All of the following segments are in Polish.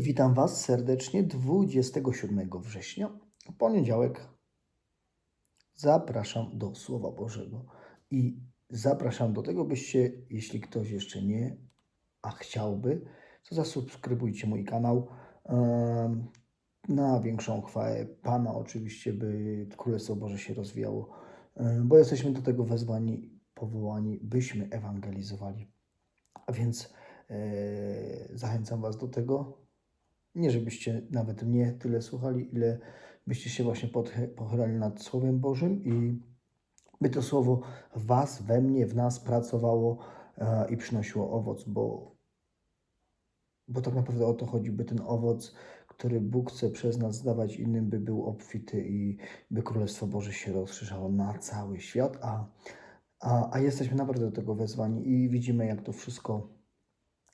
Witam Was serdecznie 27 września, poniedziałek. Zapraszam do Słowa Bożego i zapraszam do tego, byście, jeśli ktoś jeszcze nie, a chciałby, to zasubskrybujcie mój kanał. Na większą chwałę Pana, oczywiście, by Królestwo Boże się rozwijało, bo jesteśmy do tego wezwani, powołani, byśmy ewangelizowali. A więc e, zachęcam Was do tego. Nie, żebyście nawet mnie tyle słuchali, ile byście się właśnie pochylali nad Słowem Bożym i by to Słowo w Was, we mnie, w nas pracowało e, i przynosiło owoc, bo, bo tak naprawdę o to chodzi, by ten owoc, który Bóg chce przez nas zdawać innym, by był obfity i by Królestwo Boże się rozszerzało na cały świat, a, a, a jesteśmy naprawdę do tego wezwani i widzimy, jak to wszystko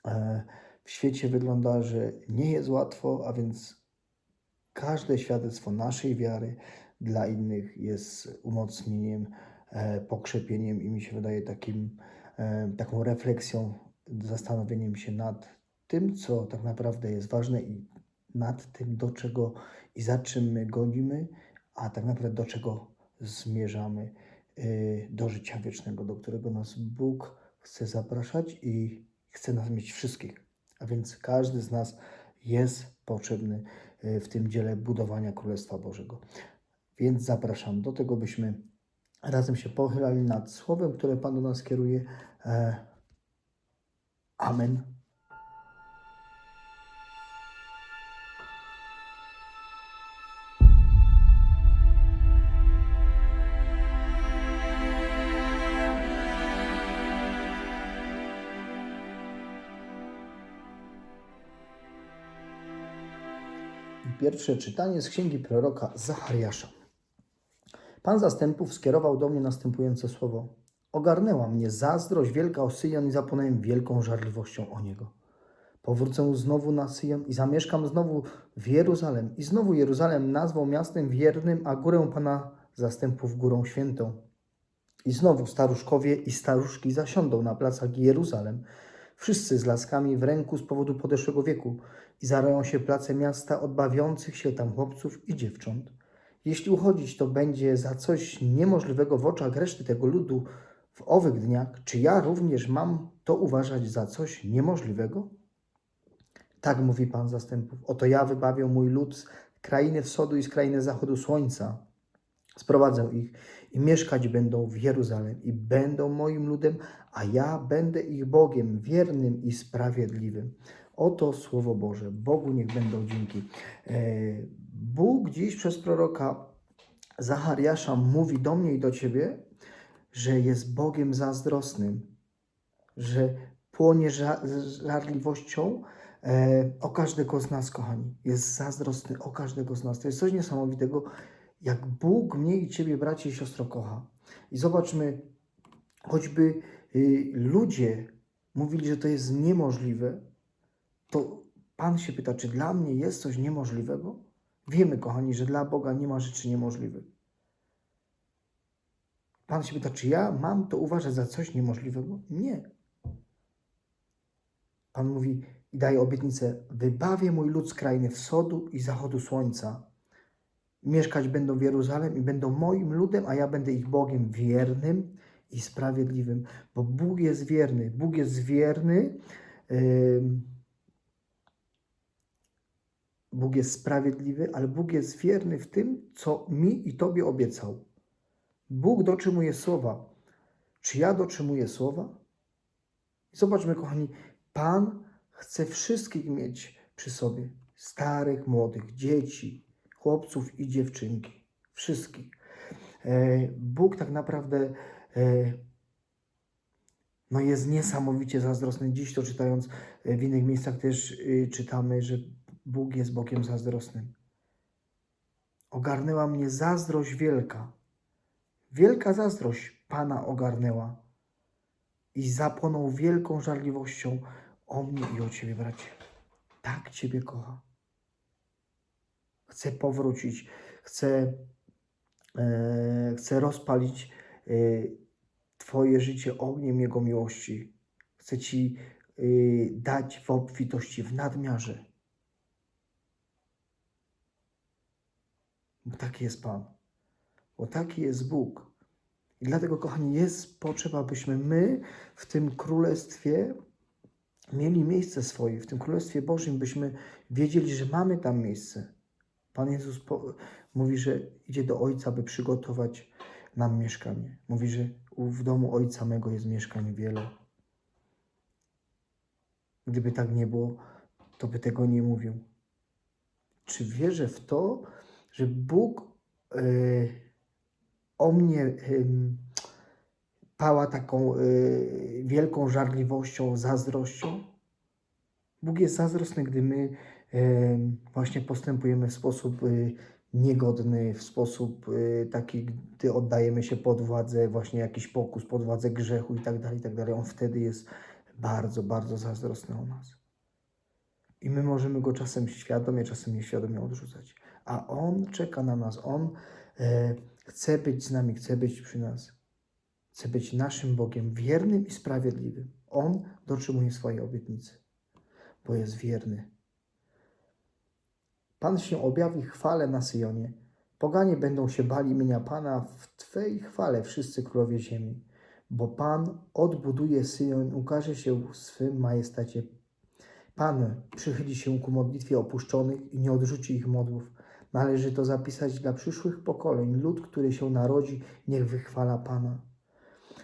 e, w świecie wygląda, że nie jest łatwo, a więc każde świadectwo naszej wiary dla innych jest umocnieniem, e, pokrzepieniem i mi się wydaje takim, e, taką refleksją, zastanowieniem się nad tym, co tak naprawdę jest ważne i nad tym, do czego i za czym my gonimy, a tak naprawdę do czego zmierzamy, e, do życia wiecznego, do którego nas Bóg chce zapraszać i chce nas mieć wszystkich. A więc każdy z nas jest potrzebny e, w tym dziele budowania Królestwa Bożego. Więc zapraszam do tego, byśmy razem się pochylali nad słowem, które Pan do nas kieruje. E, Amen. Pierwsze czytanie z księgi proroka Zachariasza. Pan zastępów skierował do mnie następujące słowo. Ogarnęła mnie zazdrość wielka o Syjon i zapłonąłem wielką żarliwością o niego. Powrócę znowu na Syjon i zamieszkam znowu w Jeruzalem. I znowu Jeruzalem nazwą miastem wiernym, a górę Pana zastępów górą świętą. I znowu staruszkowie i staruszki zasiądą na placach Jeruzalem, wszyscy z laskami w ręku z powodu podeszłego wieku i zaroją się place miasta od bawiących się tam chłopców i dziewcząt. Jeśli uchodzić to będzie za coś niemożliwego w oczach reszty tego ludu w owych dniach, czy ja również mam to uważać za coś niemożliwego? Tak mówi Pan zastępów. Oto ja wybawię mój lud z krainy wschodu i z krainy zachodu słońca. Sprowadzę ich i mieszkać będą w Jeruzalem i będą moim ludem, a ja będę ich Bogiem wiernym i sprawiedliwym. Oto Słowo Boże. Bogu niech będą dzięki. E, Bóg dziś przez proroka Zachariasza mówi do mnie i do ciebie, że jest Bogiem zazdrosnym, że płonie ża- żarliwością e, o każdego z nas, kochani. Jest zazdrosny o każdego z nas. To jest coś niesamowitego, jak Bóg mnie i ciebie, bracie i siostro, kocha. I zobaczmy, choćby ludzie mówili, że to jest niemożliwe, to Pan się pyta, czy dla mnie jest coś niemożliwego? Wiemy, kochani, że dla Boga nie ma rzeczy niemożliwych. Pan się pyta, czy ja mam to uważać za coś niemożliwego? Nie. Pan mówi i daje obietnicę: Wybawię mój lud z krainy wschodu i zachodu słońca. Mieszkać będą w Jeruzalem i będą moim ludem, a ja będę ich Bogiem wiernym i sprawiedliwym, bo Bóg jest wierny. Bóg jest wierny. Bóg jest sprawiedliwy, ale Bóg jest wierny w tym, co mi i Tobie obiecał. Bóg dotrzymuje słowa. Czy ja dotrzymuję słowa? Zobaczmy, kochani, Pan chce wszystkich mieć przy sobie: starych, młodych, dzieci, chłopców i dziewczynki. Wszystkich. E, Bóg tak naprawdę no jest niesamowicie zazdrosny. Dziś to czytając e, w innych miejscach też y, czytamy, że Bóg jest Bogiem zazdrosnym. Ogarnęła mnie zazdrość wielka. Wielka zazdrość Pana ogarnęła i zapłonął wielką żarliwością o mnie i o Ciebie, bracie. Tak Ciebie kocha. Chce powrócić, chce, e, chce rozpalić e, Twoje życie ogniem Jego miłości. Chce Ci y, dać w obfitości, w nadmiarze. Bo taki jest Pan. Bo taki jest Bóg. I dlatego, kochani, jest potrzeba, byśmy my w tym królestwie mieli miejsce swoje, w tym królestwie Bożym, byśmy wiedzieli, że mamy tam miejsce. Pan Jezus mówi, że idzie do Ojca, by przygotować nam mieszkanie. Mówi, że w domu Ojca mego jest mieszkań wiele. Gdyby tak nie było, to by tego nie mówił. Czy wierzę w to, że Bóg e, o mnie pała taką e, wielką żarliwością, zazdrością? Bóg jest zazdrosny, gdy my właśnie postępujemy w sposób e, niegodny, w sposób e, taki, gdy oddajemy się pod władzę właśnie jakiś pokus, pod władzę grzechu i tak dalej, i tak dalej. On wtedy jest bardzo, bardzo zazdrosny o nas. I my możemy go czasem świadomie, czasem nieświadomie odrzucać. A on czeka na nas. On e, chce być z nami, chce być przy nas. Chce być naszym Bogiem, wiernym i sprawiedliwym. On dotrzymuje swojej obietnicy, bo jest wierny. Pan się objawi chwale na Syjonie. Poganie będą się bali imienia Pana w Twej chwale wszyscy królowie ziemi. Bo Pan odbuduje Syjon, ukaże się w swym majestacie. Pan przychyli się ku modlitwie opuszczonych i nie odrzuci ich modłów. Należy to zapisać dla przyszłych pokoleń. Lud, który się narodzi, niech wychwala Pana.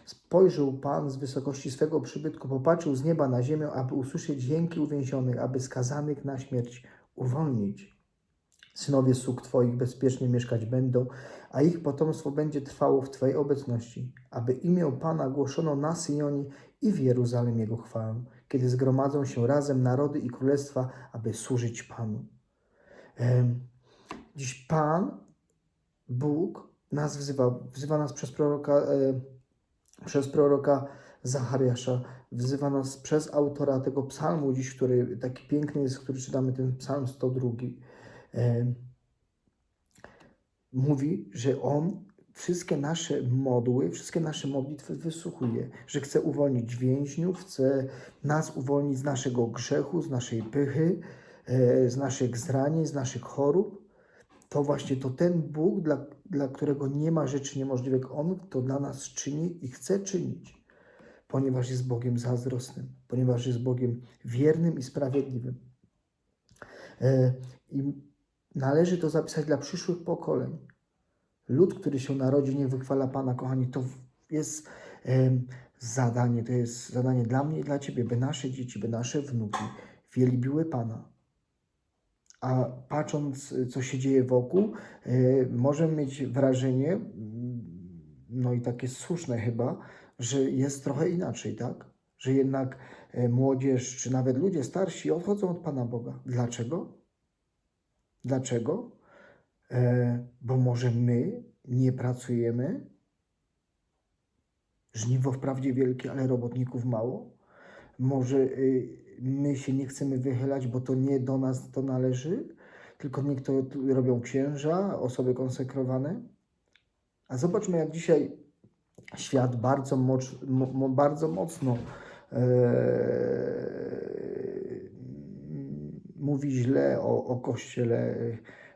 Spojrzał Pan z wysokości swego przybytku, popatrzył z nieba na ziemię, aby usłyszeć dźwięki uwięzionych, aby skazanych na śmierć uwolnić. Synowie sług Twoich bezpiecznie mieszkać będą, a ich potomstwo będzie trwało w Twojej obecności, aby imię Pana głoszono na Syjonie i w Jeruzalem Jego chwałę, kiedy zgromadzą się razem narody i królestwa, aby służyć Panu. Dziś Pan, Bóg, nas wzywa, wzywa nas przez proroka, e, przez proroka Zachariasza, wzywa nas przez autora tego psalmu dziś, który taki piękny jest, który czytamy, ten psalm 102. Mówi, że On wszystkie nasze modły, wszystkie nasze modlitwy wysłuchuje, że chce uwolnić więźniów, chce nas uwolnić z naszego grzechu, z naszej pychy, e, z naszych zranień, z naszych chorób. To właśnie to ten Bóg, dla, dla którego nie ma rzeczy niemożliwych, On to dla nas czyni i chce czynić, ponieważ jest Bogiem zazdrosnym, ponieważ jest Bogiem wiernym i sprawiedliwym. E, I należy to zapisać dla przyszłych pokoleń. Lud, który się narodzi, nie wychwala Pana, kochani, to jest zadanie, to jest zadanie dla mnie i dla Ciebie, by nasze dzieci, by nasze wnuki wielbiły Pana. A patrząc, co się dzieje wokół, e, możemy mieć wrażenie, no i takie słuszne chyba, że jest trochę inaczej, tak? Że jednak e, młodzież, czy nawet ludzie starsi odchodzą od Pana Boga. Dlaczego? Dlaczego? E, bo może my nie pracujemy? Żniwo wprawdzie wielkie, ale robotników mało? Może y, my się nie chcemy wychylać, bo to nie do nas to należy, tylko to robią księża, osoby konsekrowane? A zobaczmy, jak dzisiaj świat bardzo, moc, mo, mo, bardzo mocno e, mówi źle o, o Kościele,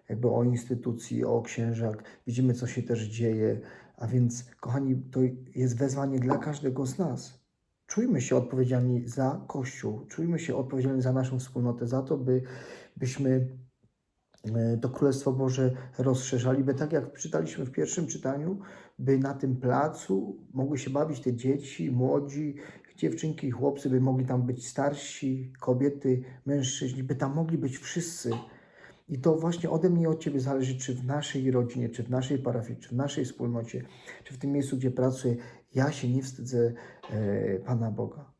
jakby o instytucji, o księżach. Widzimy, co się też dzieje. A więc, kochani, to jest wezwanie dla każdego z nas. Czujmy się odpowiedzialni za Kościół, czujmy się odpowiedzialni za naszą wspólnotę, za to, by, byśmy e, to Królestwo Boże rozszerzali, by tak jak czytaliśmy w pierwszym czytaniu, by na tym placu mogły się bawić te dzieci, młodzi, dziewczynki i chłopcy, by mogli tam być starsi, kobiety, mężczyźni, by tam mogli być wszyscy. I to właśnie ode mnie i od Ciebie zależy, czy w naszej rodzinie, czy w naszej parafii, czy w naszej wspólnocie, czy w tym miejscu, gdzie pracuję, ja się nie wstydzę e, Pana Boga.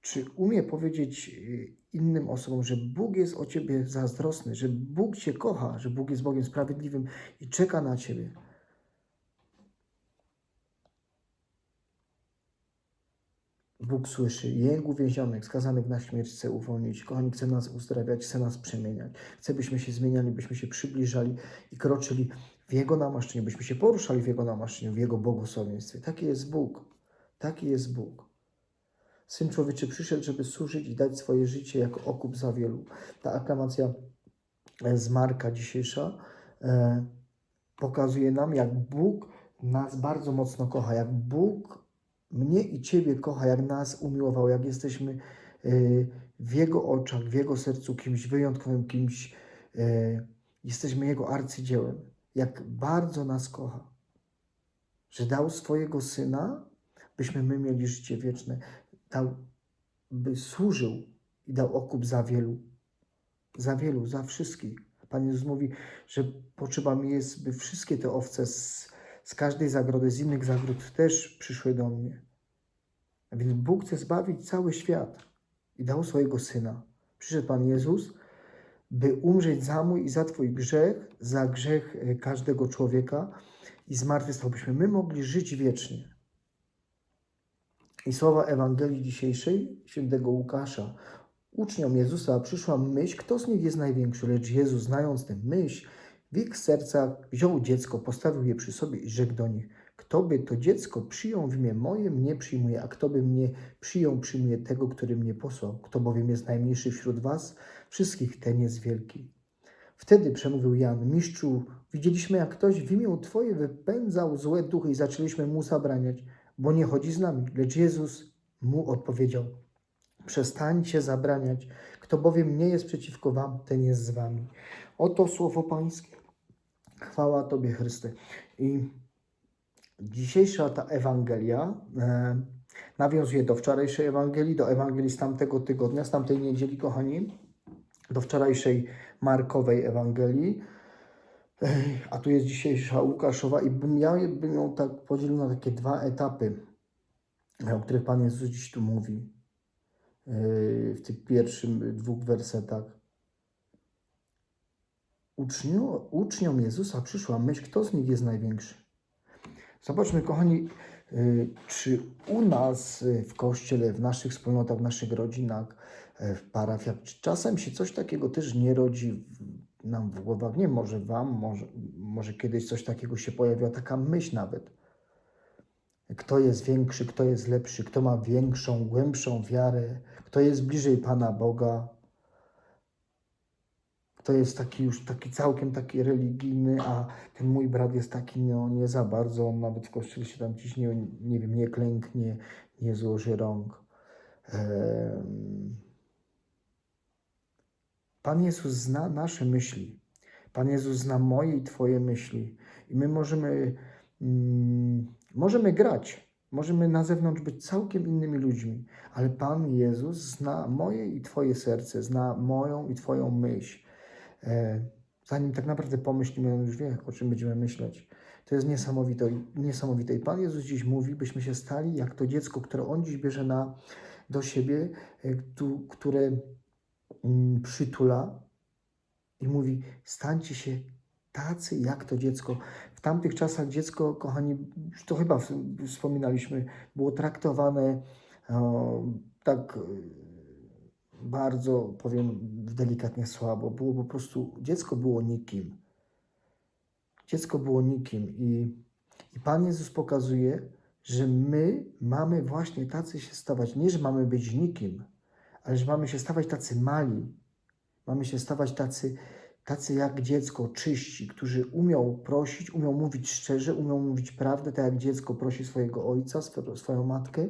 Czy umie powiedzieć e, innym osobom, że Bóg jest o Ciebie zazdrosny, że Bóg Cię kocha, że Bóg jest Bogiem sprawiedliwym i czeka na Ciebie? Bóg słyszy jęk uwięzionych, skazanych na śmierć chce uwolnić. Kochani, chce nas uzdrawiać, chce nas przemieniać. Chce, byśmy się zmieniali, byśmy się przybliżali i kroczyli w Jego namaszczeniu, byśmy się poruszali w Jego namaszczeniu, w Jego błogosławieństwie. Taki jest Bóg. Taki jest Bóg. Syn Człowieczy przyszedł, żeby służyć i dać swoje życie jako okup za wielu. Ta aklamacja e, z Marka dzisiejsza e, pokazuje nam, jak Bóg nas bardzo mocno kocha, jak Bóg mnie i Ciebie kocha, jak nas umiłował, jak jesteśmy y, w Jego oczach, w Jego sercu kimś wyjątkowym, kimś, y, jesteśmy Jego arcydziełem, jak bardzo nas kocha, że dał swojego Syna, byśmy my mieli życie wieczne, dał, by służył i dał okup za wielu, za wielu, za wszystkich. Pan Jezus mówi, że potrzeba mi jest, by wszystkie te owce z, z każdej zagrody, z innych zagród też przyszły do mnie. A więc Bóg chce zbawić cały świat i dał swojego Syna. Przyszedł Pan Jezus, by umrzeć za mój i za Twój grzech, za grzech e, każdego człowieka i zmartwychwstał, byśmy my mogli żyć wiecznie. I słowa Ewangelii dzisiejszej, świętego Łukasza. Uczniom Jezusa przyszła myśl, kto z nich jest największy, lecz Jezus, znając tę myśl, w ich sercach wziął dziecko, postawił je przy sobie i rzekł do nich, kto by to dziecko przyjął w imię moje, mnie przyjmuje, a kto by mnie przyjął, przyjmuje tego, który mnie posłał. Kto bowiem jest najmniejszy wśród was, wszystkich ten jest wielki. Wtedy przemówił Jan, mistrzu, widzieliśmy jak ktoś w imię Twoje wypędzał złe duchy i zaczęliśmy mu zabraniać, bo nie chodzi z nami. Lecz Jezus mu odpowiedział, przestańcie zabraniać, kto bowiem nie jest przeciwko wam, ten jest z wami. Oto słowo Pańskie. Chwała Tobie, Chryste. I dzisiejsza ta Ewangelia e, nawiązuje do wczorajszej Ewangelii, do Ewangelii z tamtego tygodnia, z tamtej niedzieli, kochani, do wczorajszej Markowej Ewangelii. Ej, A tu jest dzisiejsza Łukaszowa i bym ja bym ją tak podzielił na takie dwa etapy, e, o których Pan Jezus dziś tu mówi e, w tych pierwszych dwóch wersetach. Uczniu, uczniom Jezusa przyszła myśl, kto z nich jest największy. Zobaczmy, kochani, y, czy u nas y, w kościele, w naszych wspólnotach, w naszych rodzinach, y, w parafiach, czasem się coś takiego też nie rodzi nam w głowach? Nie, może Wam, może, może kiedyś coś takiego się pojawiła, taka myśl nawet. Kto jest większy, kto jest lepszy, kto ma większą, głębszą wiarę, kto jest bliżej Pana Boga, kto jest taki już taki całkiem taki religijny, a ten mój brat jest taki no, nie za bardzo, on nawet w kościele się tam dziś nie, wiem, nie klęknie, nie złoży rąk. Pan Jezus zna nasze myśli. Pan Jezus zna moje i Twoje myśli. I my możemy, mm, możemy grać. Możemy na zewnątrz być całkiem innymi ludźmi, ale Pan Jezus zna moje i Twoje serce, zna moją i Twoją myśl. E, zanim tak naprawdę pomyślimy, on już wie, o czym będziemy myśleć. To jest niesamowite. niesamowite. I Pan Jezus dziś mówi, byśmy się stali jak to dziecko, które On dziś bierze na, do siebie, e, tu- które mm, przytula i mówi, stańcie się tacy jak to dziecko. W tamtych czasach dziecko, kochani, to chyba wspominaliśmy, było traktowane o, tak bardzo, powiem delikatnie słabo. Było po prostu, dziecko było nikim. Dziecko było nikim i, i Pan Jezus pokazuje, że my mamy właśnie tacy się stawać. Nie, że mamy być nikim, ale że mamy się stawać tacy mali. Mamy się stawać tacy, tacy jak dziecko, czyści, którzy umią prosić, umią mówić szczerze, umią mówić prawdę, tak jak dziecko prosi swojego ojca, swo- swoją matkę,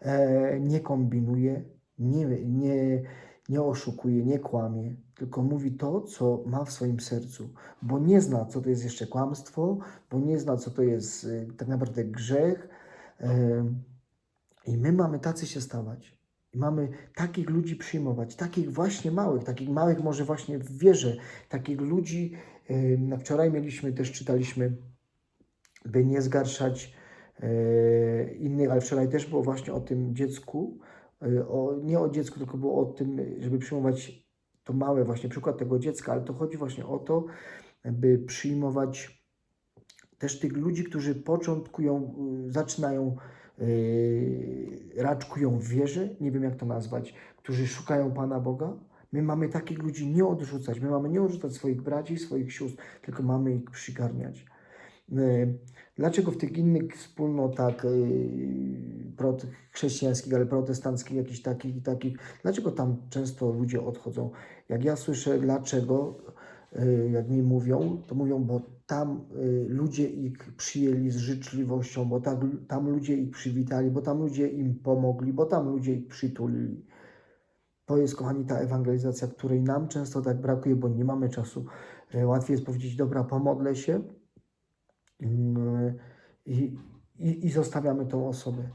e, nie kombinuje, nie, nie, nie oszukuje, nie kłamie, tylko mówi to, co ma w swoim sercu, bo nie zna, co to jest jeszcze kłamstwo, bo nie zna, co to jest y, tak naprawdę grzech. em, I my mamy tacy się stawać. Mamy takich ludzi przyjmować, takich właśnie małych, takich małych może właśnie w wierze, takich ludzi. em, Na wczoraj mieliśmy, też czytaliśmy, by nie zgarszać e, innych, ale wczoraj też było właśnie o tym dziecku, e, o, nie o dziecku, tylko było o tym, żeby przyjmować to małe właśnie przykład tego dziecka, ale to chodzi właśnie o to, by przyjmować też tych ludzi, którzy początkują, y, zaczynają, yy, raczkują w wierze, nie wiem jak to nazwać, którzy szukają Pana Boga. My mamy takich ludzi nie odrzucać, my mamy nie odrzucać swoich braci, swoich sióstr, tylko mamy ich przygarniać. Yy, Dlaczego w tych innych wspólnotach prot- chrześcijańskich, ale protestanckich, jakichś takich i takich, dlaczego tam często ludzie odchodzą? Jak ja słyszę dlaczego, y, jak mi mówią, to mówią, bo tam y, ludzie ich przyjęli z życzliwością, bo tak, tam ludzie ich przywitali, bo tam ludzie im pomogli, bo tam ludzie ich przytulili. To jest, kochani, ta ewangelizacja, której nam często tak brakuje, bo nie mamy czasu. Y, Łatwiej jest powiedzieć, dobra, pomodlę się i, i, i zostawiamy tą osobę.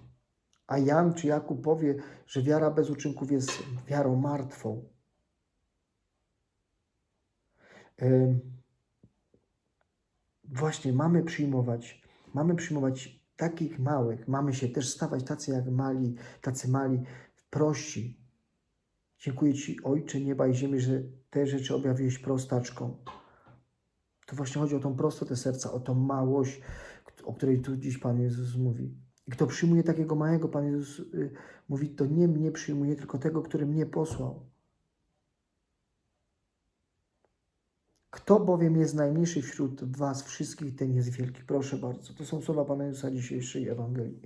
A Jan czy Jakub powie, że wiara bez uczynków jest wiarą martwą. Właśnie mamy przyjmować, mamy przyjmować takich małych, mamy się też stawać tacy jak mali, tacy mali, prości. Dziękuję Ci, Ojcze nieba i ziemi, że te rzeczy objawiłeś prostaczką. To właśnie chodzi o tą prostotę serca, o tą małość, o której tu dziś Pan Jezus mówi. I kto przyjmuje takiego małego, Pan Jezus y, mówi, to nie mnie przyjmuje, tylko tego, który mnie posłał. Kto bowiem jest najmniejszy wśród was wszystkich, ten jest wielki. Proszę bardzo. To są słowa Pana Jezusa dzisiejszej Ewangelii.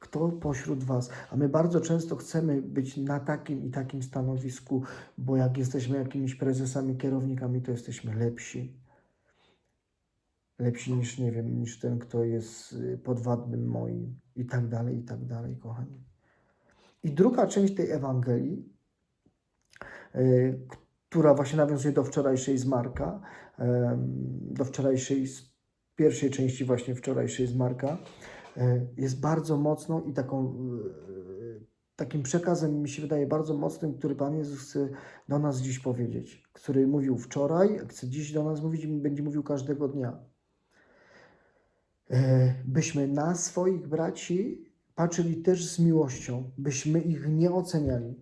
Kto pośród was? A my bardzo często chcemy być na takim i takim stanowisku, bo jak jesteśmy jakimiś prezesami, kierownikami, to jesteśmy lepsi. Lepsi niż, nie wiem, niż ten, kto jest y, podwładnym moim i tak dalej, i tak dalej, kochani. I druga część tej Ewangelii, y, która właśnie nawiązuje do wczorajszej z Marka, em, do wczorajszej, z pierwszej części właśnie wczorajszej z Marka, e, jest bardzo mocną i taką, e, takim przekazem mi się wydaje bardzo mocnym, który Pan Jezus chce do nas dziś powiedzieć, który mówił wczoraj, chce dziś do nas mówić i będzie mówił każdego dnia. E, Byśmy na swoich braci patrzyli też z miłością, byśmy ich nie oceniali.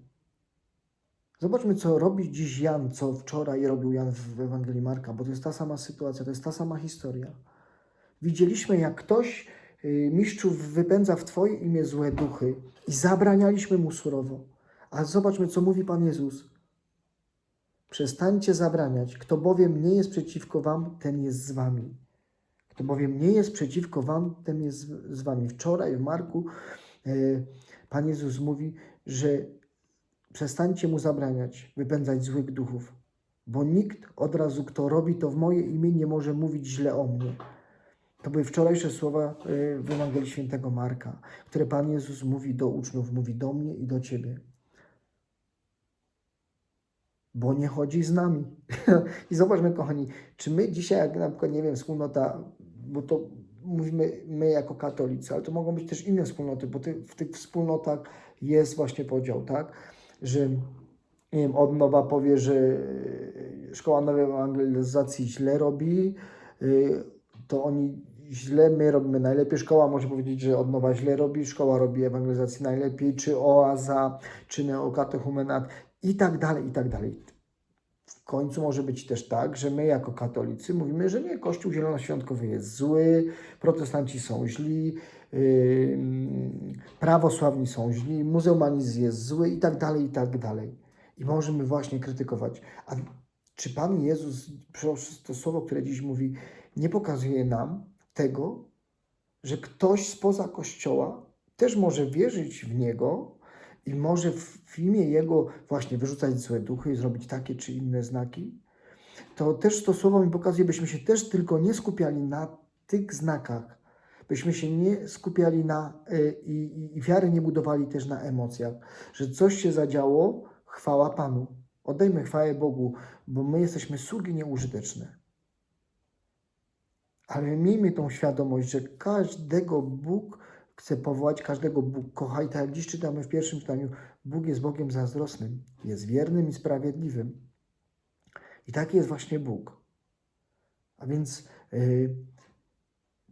Zobaczmy, co robi dziś Jan, co wczoraj robił Jan w Ewangelii Marka, bo to jest ta sama sytuacja, to jest ta sama historia. Widzieliśmy, jak ktoś y, mistrzów wypędza w Twoje imię złe duchy i zabranialiśmy mu surowo. A zobaczmy, co mówi Pan Jezus. Przestańcie zabraniać. Kto bowiem nie jest przeciwko Wam, ten jest z Wami. Kto bowiem nie jest przeciwko Wam, ten jest z- Wami. Wczoraj w Marku y, Pan Jezus mówi, że przestańcie mu zabraniać, wypędzać złych duchów, bo nikt od razu, kto robi to w moje imię, nie może mówić źle o mnie. To były wczorajsze słowa y, w Ewangelii Świętego Marka, które Pan Jezus mówi do uczniów, mówi do mnie i do Ciebie. Bo nie chodzi z nami. I zobaczmy, kochani, czy my dzisiaj, jak na przykład, nie wiem, wspólnota, bo to mówimy my jako katolicy, ale to mogą być też inne wspólnoty, bo ty, w tych wspólnotach jest właśnie podział, tak? Że nie wiem, od nowa powie, że y, szkoła nowej ewangelizacji źle robi, y, to oni źle, my robimy najlepiej. Szkoła może powiedzieć, że od nowa źle robi, szkoła robi ewangelizację najlepiej, czy oaza, czy neokatechumenat i tak dalej, i tak dalej. W końcu może być też tak, że my jako katolicy mówimy, że nie, Kościół Zielonoświątkowy jest zły, protestanci są źli, yy, prawosławni są źli, muzułmanizm jest zły i tak dalej, i tak dalej. I możemy właśnie krytykować. A czy Pan Jezus przez to słowo, które dziś mówi, nie pokazuje nam tego, że ktoś spoza Kościoła też może wierzyć w Niego i może w, imię Jego właśnie wyrzucać złe duchy i zrobić takie czy inne znaki? To też to słowo mi pokazuje, byśmy się też tylko nie skupiali na tych znakach, byśmy się nie skupiali na i, i, i wiary nie budowali też na emocjach, że coś się zadziało, chwała Panu. Oddajmy chwałę Bogu, bo my jesteśmy sługi nieużyteczne. Ale miejmy tą świadomość, że każdego Bóg chce powołać, każdego Bóg kocha. I tak jak dziś czytamy w pierwszym czytaniu, Bóg jest Bogiem zazdrosnym, jest wiernym i sprawiedliwym. I taki jest właśnie Bóg. A więc yy,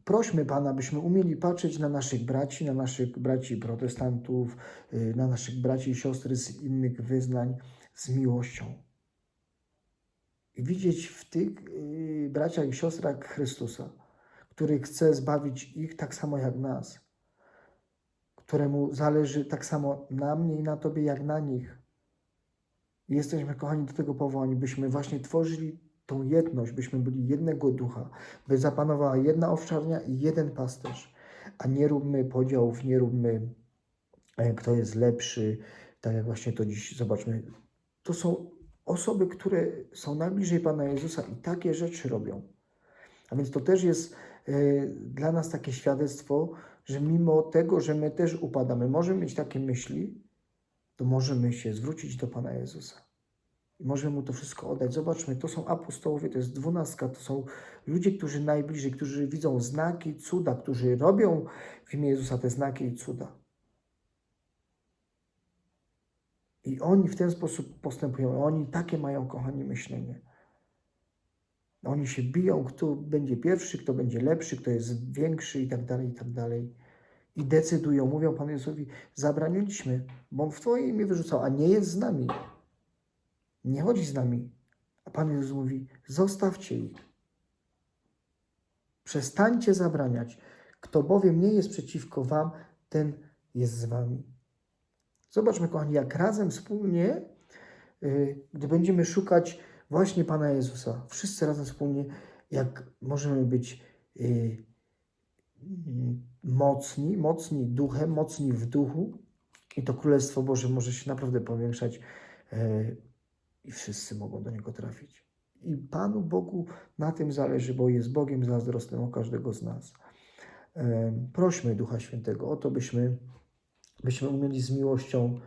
prośmy Pana, byśmy umieli patrzeć na naszych braci, na naszych braci protestantów, yy, na naszych braci i siostry z innych wyznań z miłością. I widzieć w tych yy, braciach i siostrach Chrystusa, który chce zbawić ich tak samo jak nas, któremu zależy tak samo na mnie i na Tobie, jak na nich. Jesteśmy, kochani, do tego powołani, byśmy właśnie tworzyli tą jedność, byśmy byli jednego ducha, by zapanowała jedna owczarnia i jeden pasterz, a nie róbmy podziałów, nie róbmy, e, kto jest lepszy, tak jak właśnie to dziś zobaczmy. To są osoby, które są najbliżej Pana Jezusa i takie rzeczy robią. A więc to też jest dla nas takie świadectwo, że mimo tego, że my też upadamy, możemy mieć takie myśli, to możemy się zwrócić do Pana Jezusa. I możemy Mu to wszystko oddać. Zobaczmy, to są apostołowie, to jest dwunastka, to są ludzie, którzy najbliżej, którzy widzą znaki, cuda, którzy robią w imię Jezusa te znaki i cuda. I oni w ten sposób postępują. Oni takie mają, kochani, myślenie. Oni się biją, kto będzie pierwszy, kto będzie lepszy, kto jest większy i tak dalej, i tak dalej. I decydują, mówią Panu Jezusowi, zabraniliśmy, bo On w Twoje imię wyrzucał, a nie jest z nami. Nie chodzi z nami. A Pan Jezus mówi, zostawcie ich. Przestańcie zabraniać. Kto bowiem nie jest przeciwko Wam, ten jest z Wami. Zobaczmy, kochani, jak razem wspólnie, y, gdy będziemy szukać właśnie Pana Jezusa, wszyscy razem wspólnie, jak możemy być y, mm, mocni, mocni duchem, mocni w duchu i to Królestwo Boże może się naprawdę powiększać y, i wszyscy mogą do Niego trafić. I Panu Bogu na tym zależy, bo jest Bogiem zazdrosnym o każdego z nas. Em, Prośmy Ducha Świętego o to, byśmy byśmy umieli z miłością,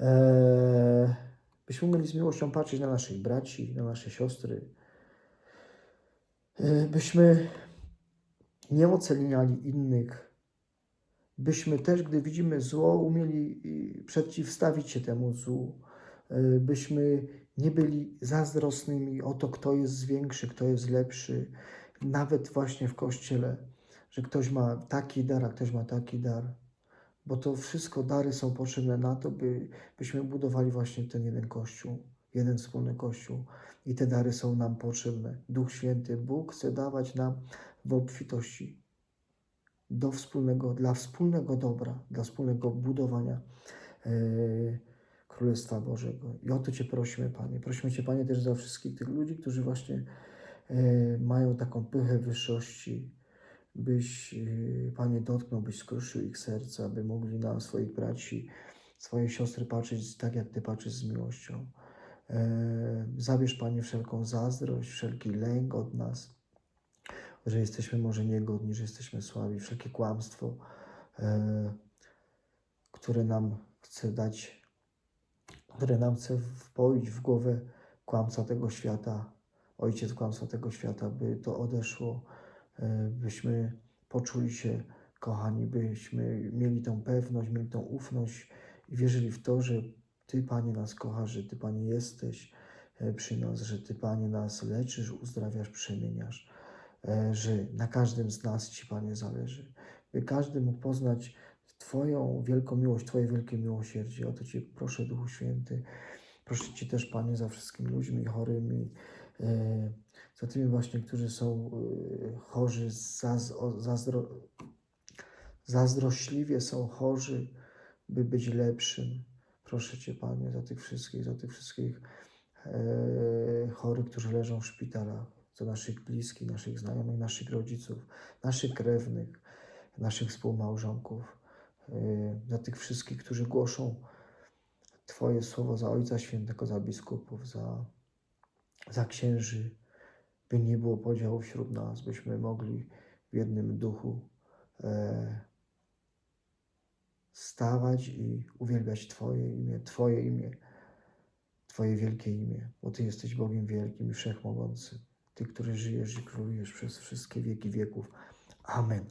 e, byśmy umieli z miłością patrzeć na naszych braci, na nasze siostry, e, byśmy nie oceniali innych, byśmy też, gdy widzimy zło, umieli przeciwstawić się temu złu, e, byśmy nie byli zazdrosnymi o to, kto jest większy, kto jest lepszy, nawet właśnie w kościele, że ktoś ma taki dar, a ktoś ma taki dar bo to wszystko dary są potrzebne na to, by, byśmy budowali właśnie ten jeden Kościół, jeden wspólny Kościół. I te dary są nam potrzebne. Duch Święty, Bóg chce dawać nam w obfitości do wspólnego, dla wspólnego dobra, dla wspólnego budowania e, Królestwa Bożego. I o to Cię prosimy, Panie. Prosimy Cię, Panie, też za wszystkich tych ludzi, którzy właśnie e, mają taką pychę wyższości, byś, yy, Panie, dotknął, byś skruszył ich serca, aby mogli na swoich braci, swoje siostry patrzeć tak, jak Ty patrzysz z miłością. E, Zabierz, Panie, wszelką zazdrość, wszelki lęk od nas, że jesteśmy może niegodni, że jesteśmy słabi, wszelkie kłamstwo, e, które nam chce dać, które nam chce wpoić w głowę kłamca tego świata, ojciec kłamstwa tego świata, by to odeszło, byśmy poczuli się kochani, byśmy mieli tą pewność, mieli tą ufność i wierzyli w to, że Ty, Panie, nas kochasz, że Ty, Panie, jesteś e, przy nas, że Ty, Panie, nas leczysz, uzdrawiasz, przemieniasz, e, że na każdym z nas Ci, Panie, zależy. By każdy mógł poznać Twoją wielką miłość, Twoje wielkie miłosierdzie. O to Cię proszę, Duchu Święty. Proszę Cię też, Panie, za wszystkimi ludźmi chorymi, e, za tymi właśnie, którzy są e, chorzy, zaz, o- zazdro, zazdrośliwie są chorzy, by być lepszym. Proszę Cię, Panie, za tych wszystkich, za tych wszystkich e, chorych, którzy leżą w szpitalach, za naszych bliskich, naszych znajomych, naszych rodziców, naszych krewnych, naszych współmałżonków, e, za tych wszystkich, którzy głoszą Twoje słowo, za Ojca Świętego, za biskupów, za, za księży, by nie było podziału wśród nas, byśmy mogli w jednym duchu e, stawać i uwielbiać Twoje imię, Twoje imię, Twoje wielkie imię, bo Ty jesteś Bogiem wielkim i wszechmogącym. Ty, który żyjesz i królujesz przez wszystkie wieki wieków. Amen.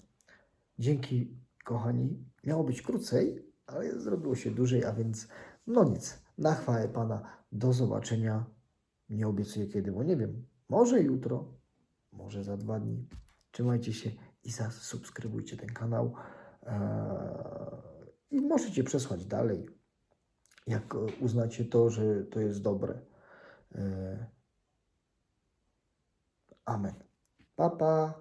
Dzięki, kochani. Miało być krócej, ale zrobiło się dłużej, a więc no nic. Na chwałę Pana. Do zobaczenia. Nie obiecuję kiedy, bo nie wiem. Może jutro, może za dwa dni. Trzymajcie się i zasubskrybujcie ten kanał. Eee, I możecie przesłać dalej, jak uznacie to, że to jest dobre. Eee, Amen. Pa, pa.